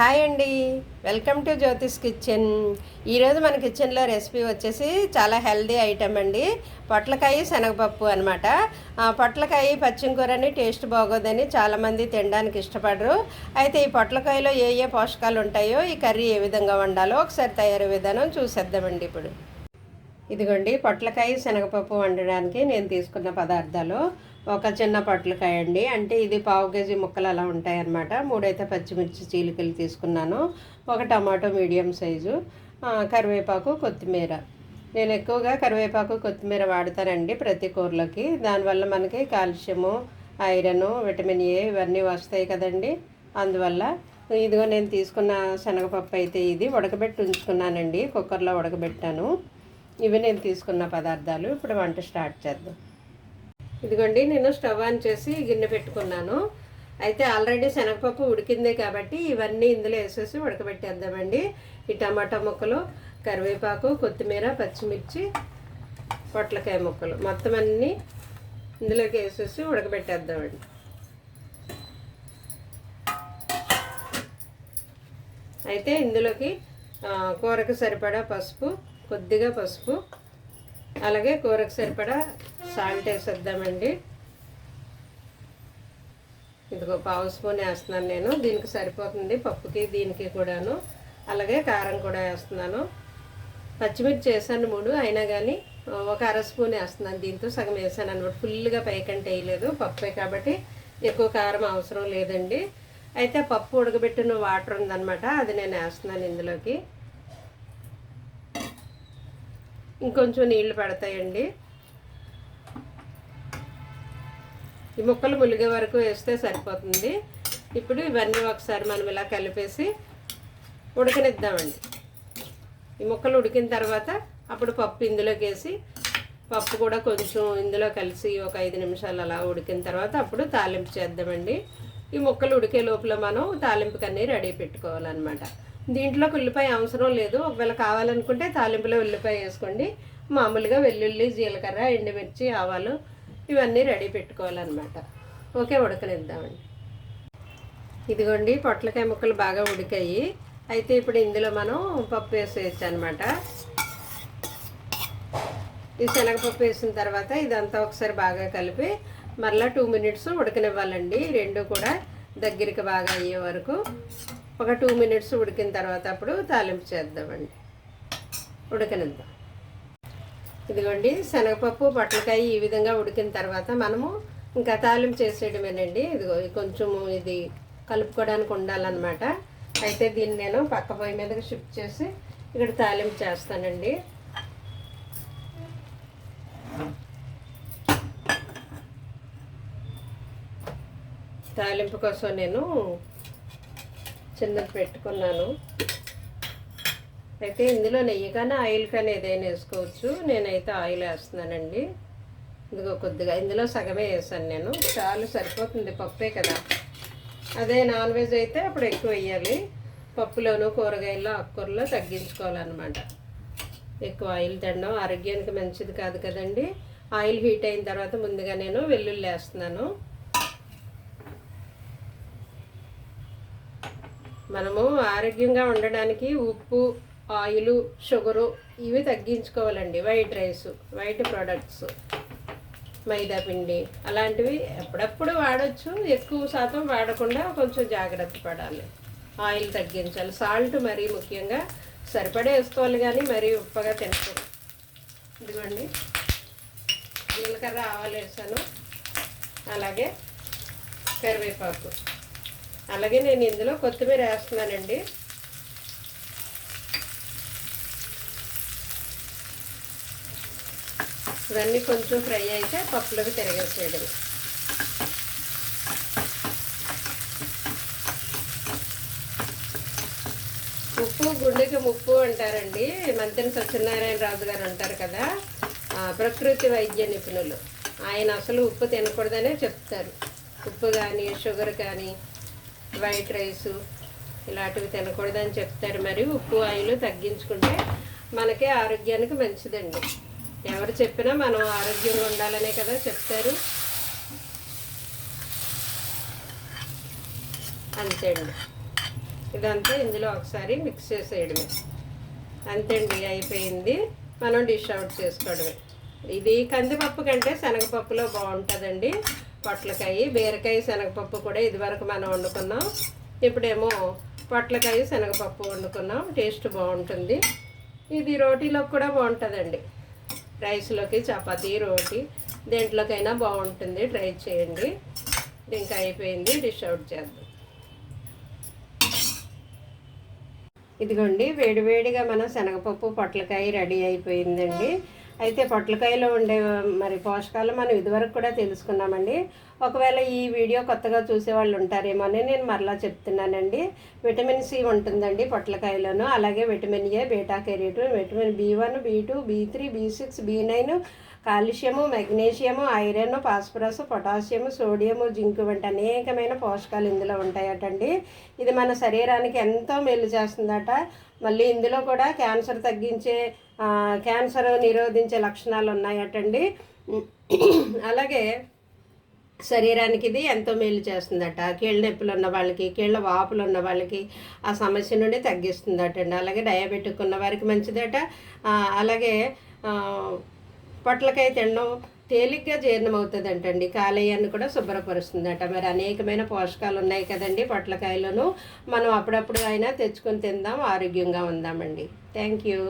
Hi అండి. Welcome to Jyothish kitchen. ఈరోజు మన కిచెన్లో రెసిపీ వచ్చేసి చాలా హెల్దీ ఐటెం అండి. పొట్లకాయ శనగపప్పు అనమాట పొట్లకాయ పచ్చిమికూరని టేస్ట్ బాగోదని చాలామంది తినడానికి ఇష్టపడరు. అయితే ఈ పొట్లకాయలో ఏ ఏ పోషకాలు ఉంటాయో ఈ కర్రీ ఏ విధంగా వండాలో ఒకసారి తయారీ విధానం చూసేద్దామండి ఇప్పుడు. ఇదిగోండి పొట్లకాయ శనగపప్పు వండడానికి నేను తీసుకున్న పదార్థాలు. ఒక చిన్న పొట్లకాయ అండి అంటే ఇది పావు కేజీ ముక్కలు అలా ఉంటాయి అన్నమాట మూడైతే పచ్చిమిర్చి చీలికలు తీసుకున్నాను. ఒక టమాటో మీడియం సైజు. కరివేపాకు కొత్తిమీర. నేను ఎక్కువగా కరివేపాకు కొత్తిమీర వాడతానండి ప్రతి కూరలోకి. దానివల్ల మనకి కాల్షియము ఐరన్ విటమిన్ ఏ ఇవన్నీ వస్తాయి కదండి. అందువల్ల ఇదిగో నేను తీసుకున్న శనగపప్పు అయితే ఇది. ఉడకబెట్టి ఉంచుకున్నానండి. కుక్కర్లో ఉడకబెట్టాను. ఇవి నేను తీసుకున్న పదార్థాలు. ఇప్పుడు వంట స్టార్ట్ చేద్దాం. ఇదిగోండి నేను స్టవ్ ఆన్ చేసి గిన్నె పెట్టుకున్నాను. అయితే ఆల్రెడీ శనగపప్పు ఉడికిందే కాబట్టి ఇవన్నీ ఇందులో వేసేసి ఉడకబెట్టేద్దామండి. ఈ టమాటా ముక్కలు కరివేపాకు కొత్తిమీర పచ్చిమిర్చి పొట్లకాయ ముక్కలు మొత్తం అన్నీ ఇందులోకి వేసేసి ఉడకబెట్టేద్దామండి. అయితే ఇందులోకి కూరకు సరిపడా పసుపు కొద్దిగా పసుపు అలాగే కూరకు సరిపడా సాల్ట్ వేసేద్దామండి. ఇదిగో పావు స్పూన్ వేస్తున్నాను నేను. దీనికి సరిపోతుంది పప్పుకి దీనికి కూడాను. అలాగే కారం కూడా వేస్తున్నాను. పచ్చిమిర్చి వేసాను మూడు అయినా కానీ ఒక అర స్పూన్ వేస్తున్నాను. దీంతో సగం వేసాను అనమాట. ఫుల్గా పైకంటే వేయలేదు. పప్పే కాబట్టి ఎక్కువ కారం అవసరం లేదండి. అయితే పప్పు ఉడకబెట్టిన వాటర్ ఉందన్నమాట. అది నేను వేస్తున్నాను ఇందులోకి. ఇంకొంచెం నీళ్ళు పడతాయండి. ఈ ముక్కలు ములిగే వరకు వేస్తే సరిపోతుంది. ఇప్పుడు ఇవన్నీ ఒకసారి మనం ఇలా కలిపేసి ఉడకనిద్దామండి. ఈ ముక్కలు ఉడికిన తర్వాత అప్పుడు పప్పు ఇందులోకి వేసి పప్పు కూడా కొంచెం ఇందులో కలిసి ఒక ఐదు నిమిషాలు అలా ఉడికిన తర్వాత అప్పుడు తాలింపు చేద్దామండి. ఈ ముక్కలు ఉడికే లోపల మనం తాలింపుకి అన్నీ రెడీ పెట్టుకోవాలన్నమాట. దీంట్లోకి ఉల్లిపాయ అవసరం లేదు. ఒకవేళ కావాలనుకుంటే తాలింపులో ఉల్లిపాయ వేసుకోండి. మామూలుగా వెల్లుల్లి జీలకర్ర ఎండుమిర్చి ఆవాలు ఇవన్నీ రెడీ పెట్టుకోవాలన్నమాట. ఓకే ఉడకనిద్దామండి. ఇదిగోండి పొట్లకాయ ముక్కలు బాగా ఉడికాయి. అయితే ఇప్పుడు ఇందులో మనం పప్పు వేసేయచ్చు అనమాట ఈ శనగపప్పు వేసిన తర్వాత ఇదంతా ఒకసారి బాగా కలిపి మరలా టూ మినిట్స్ ఉడకనివ్వాలండి. రెండు కూడా దగ్గరికి బాగా అయ్యే వరకు. ఒక టూ మినిట్స్ ఉడికిన తర్వాత అప్పుడు తాలింపు చేద్దామండి. ఉడకనిద్దాం. ఇదిగోండి శనగపప్పు పొట్లకాయ ఈ విధంగా ఉడికిన తర్వాత మనము ఇంకా తాలింపు చేసేయడమేనండి. ఇదిగో కొంచెము ఇది కలుపుకోవడానికి ఉండాలన్నమాట. అయితే దీన్ని నేను పక్క పొయ్యి మీదకి షిఫ్ట్ చేసి ఇక్కడ తాలింపు చేస్తానండి. తాలింపు కోసం నేను చిన్నది పెట్టుకున్నాను. అయితే ఇందులో నెయ్యి కానీ ఆయిల్ కానీ ఏదైనా వేసుకోవచ్చు. నేనైతే ఆయిల్ వేస్తున్నానండి. ఇదిగో కొద్దిగా ఇందులో సగమే వేసాను నేను. చాలు సరిపోతుంది పప్పే కదా. అదే నాన్ వెజ్ అయితే అప్పుడు ఎక్కువ వేయాలి. పప్పులోను కూరగాయల్లో ఆకుకూరలో తగ్గించుకోవాలన్నమాట. ఎక్కువ ఆయిల్ తినడం ఆరోగ్యానికి మంచిది కాదు కదండి. ఆయిల్ హీట్ అయిన తర్వాత ముందుగా నేను వెల్లుల్లి వేస్తున్నాను. మనము ఆరోగ్యంగా ఉండడానికి ఉప్పు ఆయిల్ షుగరు ఇవి తగ్గించుకోవాలండి. వైట్ రైస్ వైట్ ప్రోడక్ట్స్ మైదా పిండి అలాంటివి ఎప్పుడప్పుడు వాడచ్చు. ఎక్కువ శాతం వాడకుండా కొంచెం జాగ్రత్త పడాలి. ఆయిల్ తగ్గించాలి. సాల్ట్ మరీ ముఖ్యంగా సరిపడే వేసుకోవాలి కానీ మరీ ఉప్పగా తినకూడదు. ఇదిగోండి. జీలకర్ర ఆవాలు వేసాను. అలాగే కరివేపాకు. అలాగే నేను ఇందులో కొత్తిమీర వేస్తున్నానండి. ఇవన్నీ కొంచెం ఫ్రై అయితే పప్పులోకి తిరగేసేయడం ఉప్పు గుండెకి ముప్పు అంటారండి. మంత్రి సత్యనారాయణ రాజు గారు అంటారు కదా ప్రకృతి వైద్య నిపుణులు. ఆయన అసలు ఉప్పు తినకూడదనే చెప్తారు. ఉప్పు కానీ షుగర్ కానీ వైట్ రైసు ఇలాంటివి తినకూడదని చెప్తారు. మరి ఉప్పు ఆయిల్ తగ్గించుకుంటే మనకే ఆరోగ్యానికి మంచిదండి. ఎవరు చెప్పినా మనం ఆరోగ్యంగా ఉండాలనే కదా చెప్తారు. అంతే అండి. ఇదంతా ఇందులో ఒకసారి మిక్స్ చేసేయడమే. అంతేండి అయిపోయింది. మనం డిష్ అవుట్ చేసుకోవడమే. ఇది కందిపప్పు కంటే శనగపప్పులో బాగుంటుందండి. పొట్లకాయ బీరకాయ శనగపప్పు కూడా ఇదివరకు మనం వండుకున్నాం. ఇప్పుడేమో పొట్లకాయ శనగపప్పు వండుకున్నాం. టేస్ట్ బాగుంటుంది. ఇది రోటీలోకి కూడా బాగుంటుందండి. రైస్లోకి చపాతీ రోటీ దేంట్లోకైనా బాగుంటుంది ట్రై చేయండి. ఇంకా అయిపోయింది. డిష్ అవుట్ చేద్దాం. ఇదిగోండి వేడివేడిగా మన శనగపప్పు పొట్లకాయ రెడీ అయిపోయిందండి. అయితే పొట్లకాయలో ఉండే మరి పోషకాలు మనం ఇదివరకు కూడా తెలుసుకున్నామండి. ఒకవేళ ఈ వీడియో కొత్తగా చూసే వాళ్ళు ఉంటారేమో అని నేను మరలా చెప్తున్నానండి. విటమిన్ సి ఉంటుందండి పొట్లకాయలోను. అలాగే vitamin A beta carotene vitamin B one B two B three B six B nine calcium magnesium iron phosphorus potassium sodium zinc వంటి అనేకమైన పోషకాలు ఇందులో ఉంటాయటండి. ఇది మన శరీరానికి ఎంతో మేలు చేస్తుందట. మళ్ళీ ఇందులో కూడా క్యాన్సర్ తగ్గించే క్యాన్సర్ నిరోధించే లక్షణాలు ఉన్నాయటండి. అలాగే శరీరానికి ఇది ఎంతో మేలు చేస్తుందట. కీళ్ళ నొప్పులు ఉన్న వాళ్ళకి కీళ్ళ వాపులు ఉన్న వాళ్ళకి ఆ సమస్య నుండి తగ్గిస్తుందటండి. అలాగే డయాబెటిక్ ఉన్న వారికి మంచిదట. అలాగే పొట్లకాయ తినడం తేలిగ్గా జీర్ణమవుతుందంటండి. కాలేయాన్ని కూడా శుభ్రపరుస్తుందట. మరి అనేకమైన పోషకాలు ఉన్నాయి కదండి పొట్లకాయలను. మనం అప్పుడప్పుడు అయినా తెచ్చుకొని తిందాం ఆరోగ్యంగా ఉందామండి. Thank you